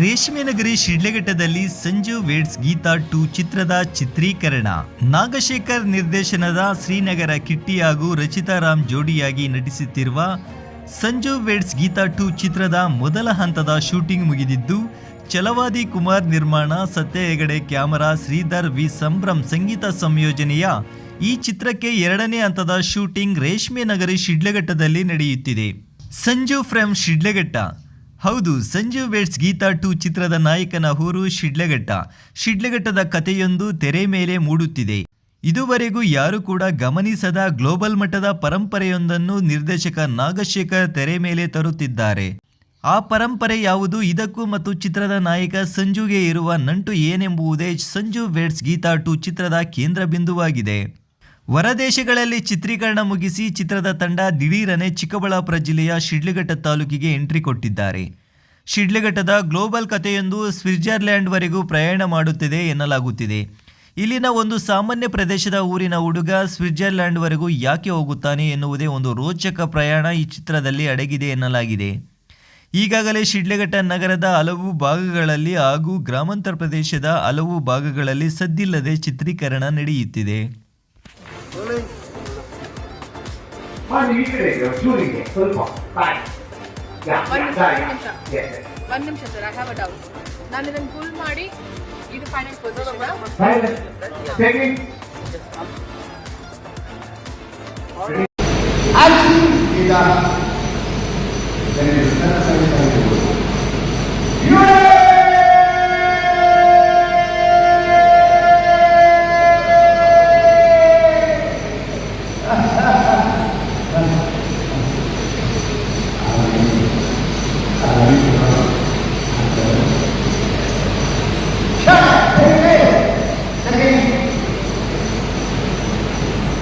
ರೇಷ್ಮೆ ನಗರಿ ಶಿಡ್ಲಘಟ್ಟದಲ್ಲಿ ಸಂಜು ವೇಡ್ಸ್ ಗೀತಾ ಟು ಚಿತ್ರದ ಚಿತ್ರೀಕರಣ. ನಾಗಶೇಖರ್ ನಿರ್ದೇಶನದ ಶ್ರೀನಗರ ಕಿಟ್ಟಿ ಹಾಗೂ ರಚಿತಾ ರಾಮ್ ಜೋಡಿಯಾಗಿ ನಟಿಸುತ್ತಿರುವ ಸಂಜು ವೇಡ್ಸ್ ಗೀತಾ ಟು ಚಿತ್ರದ ಮೊದಲ ಹಂತದ ಶೂಟಿಂಗ್ ಮುಗಿದಿದ್ದು ಚಲವಾದಿ ಕುಮಾರ್ ನಿರ್ಮಾಣ, ಸತ್ಯ ಹೆಗಡೆ ಕ್ಯಾಮರಾ, ಶ್ರೀಧರ್ ವಿ ಸಂಭ್ರಮ್ ಸಂಗೀತ ಸಂಯೋಜನೆಯ ಈ ಚಿತ್ರಕ್ಕೆ ಎರಡನೇ ಹಂತದ ಶೂಟಿಂಗ್ ರೇಷ್ಮೆ ನಗರಿ ಶಿಡ್ಲಘಟ್ಟದಲ್ಲಿ ನಡೆಯುತ್ತಿದೆ. ಸಂಜು ಫ್ರಮ್ ಶಿಡ್ಲಘಟ್ಟ. ಹೌದು, ಸಂಜು ವೇಟ್ಸ್ ಗೀತಾ ಟು ಚಿತ್ರದ ನಾಯಕನ ಊರು ಶಿಡ್ಲಘಟ್ಟ. ಶಿಡ್ಲಘಟ್ಟದ ಕಥೆಯೊಂದು ತೆರೆ ಮೇಲೆ ಮೂಡುತ್ತಿದೆ. ಇದುವರೆಗೂ ಯಾರು ಕೂಡ ಗಮನಿಸದ ಗ್ಲೋಬಲ್ ಮಟ್ಟದ ಪರಂಪರೆಯೊಂದನ್ನು ನಿರ್ದೇಶಕ ನಾಗಶೇಖರ್ ತೆರೆ ಮೇಲೆ ತರುತ್ತಿದ್ದಾರೆ. ಆ ಪರಂಪರೆ ಯಾವುದು? ಇದಕ್ಕೂ ಮತ್ತು ಚಿತ್ರದ ನಾಯಕ ಸಂಜುಗೆ ಇರುವ ನಂಟು ಏನೆಂಬುವುದೇ ಸಂಜು ವೇಟ್ಸ್ ಗೀತಾ ಟು ಚಿತ್ರದ ಕೇಂದ್ರ ಬಿಂದುವಾಗಿದೆ. ಹೊರದೇಶಗಳಲ್ಲಿ ಚಿತ್ರೀಕರಣ ಮುಗಿಸಿ ಚಿತ್ರದ ತಂಡ ದಿಢೀರನೆ ಚಿಕ್ಕಬಳ್ಳಾಪುರ ಜಿಲ್ಲೆಯ ಶಿಡ್ಲಘಟ್ಟ ತಾಲೂಕಿಗೆ ಎಂಟ್ರಿ ಕೊಟ್ಟಿದ್ದಾರೆ. ಶಿಡ್ಲಘಟ್ಟದ ಗ್ಲೋಬಲ್ ಕಥೆಯೊಂದು ಸ್ವಿಟ್ಜರ್ಲ್ಯಾಂಡ್ವರೆಗೂ ಪ್ರಯಾಣ ಮಾಡುತ್ತಿದೆ ಎನ್ನಲಾಗುತ್ತಿದೆ. ಇಲ್ಲಿನ ಒಂದು ಸಾಮಾನ್ಯ ಪ್ರದೇಶದ ಊರಿನ ಹುಡುಗ ಸ್ವಿಟ್ಜರ್ಲ್ಯಾಂಡ್ವರೆಗೂ ಯಾಕೆ ಹೋಗುತ್ತಾನೆ ಎನ್ನುವುದೇ ಒಂದು ರೋಚಕ ಪ್ರಯಾಣ ಈ ಚಿತ್ರದಲ್ಲಿ ಅಡಗಿದೆ ಎನ್ನಲಾಗಿದೆ. ಈಗಾಗಲೇ ಶಿಡ್ಲಘಟ್ಟ ನಗರದ ಹಲವು ಭಾಗಗಳಲ್ಲಿ ಹಾಗೂ ಗ್ರಾಮಾಂತರ ಪ್ರದೇಶದ ಹಲವು ಭಾಗಗಳಲ್ಲಿ ಸದ್ದಿಲ್ಲದೆ ಚಿತ್ರೀಕರಣ ನಡೆಯುತ್ತಿದೆ. ಮಾಡಿ ಈ ಕಡೆಗೆ ಚೂರಿಗೆ ಸ್ವಲ್ಪ ಬಾಯ್ ಒಂದ್ ನಿಮಿಷ, sir I have a doubt ನಾನು ಇದನ್ನ ಫುಲ್ ಮಾಡಿ ಇದು final position second